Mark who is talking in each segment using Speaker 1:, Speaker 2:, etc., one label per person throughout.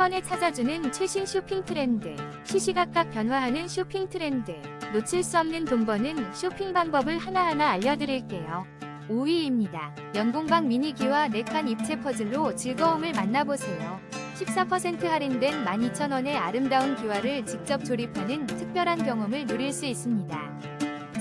Speaker 1: 번에 찾아주는 최신 쇼핑 트렌드, 시시각각 변화하는 쇼핑 트렌드, 놓칠 수 없는 돈 버는 쇼핑 방법을 하나하나 알려드릴게요. 5위입니다. 연공방 미니기와 4칸 입체 퍼즐로 즐거움을 만나보세요. 14% 할인된 12,000원의 아름다운 기와를 직접 조립하는 특별한 경험을 누릴 수 있습니다.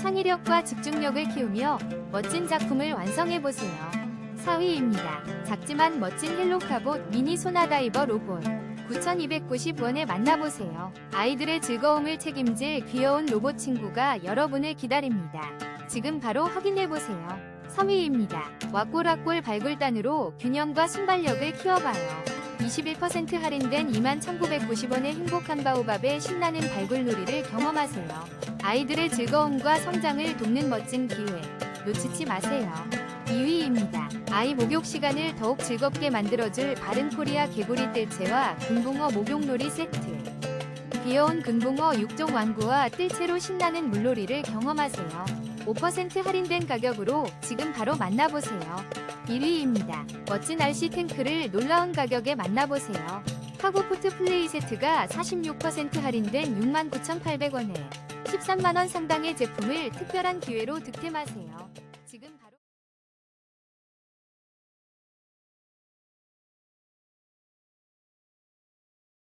Speaker 1: 창의력과 집중력을 키우며 멋진 작품을 완성해보세요. 4위입니다. 작지만 멋진 헬로카봇 미니 소나다이버 로봇. 9,290원에 만나보세요. 아이들의 즐거움을 책임질 귀여운 로봇 친구가 여러분을 기다립니다. 지금 바로 확인해보세요. 3위입니다. 왁골왁골 발굴단으로 균형과 순발력을 키워봐요. 21% 할인된 21,990원의 행복한 바오밥의 신나는 발굴놀이를 경험하세요. 아이들의 즐거움과 성장을 돕는 멋진 기회. 놓치지 마세요. 2위입니다. 아이 목욕 시간을 더욱 즐겁게 만들어줄 바른코리아 개구리 뜰채와 금붕어 목욕놀이 세트. 귀여운 금붕어 6종 완구와 뜰채로 신나는 물놀이를 경험하세요. 5% 할인된 가격으로 지금 바로 만나보세요. 1위입니다. 멋진 RC 탱크를 놀라운 가격에 만나보세요. 카고포트 플레이 세트가 46% 할인된 69,800원에 13만원 상당의 제품을 특별한 기회로 득템하세요.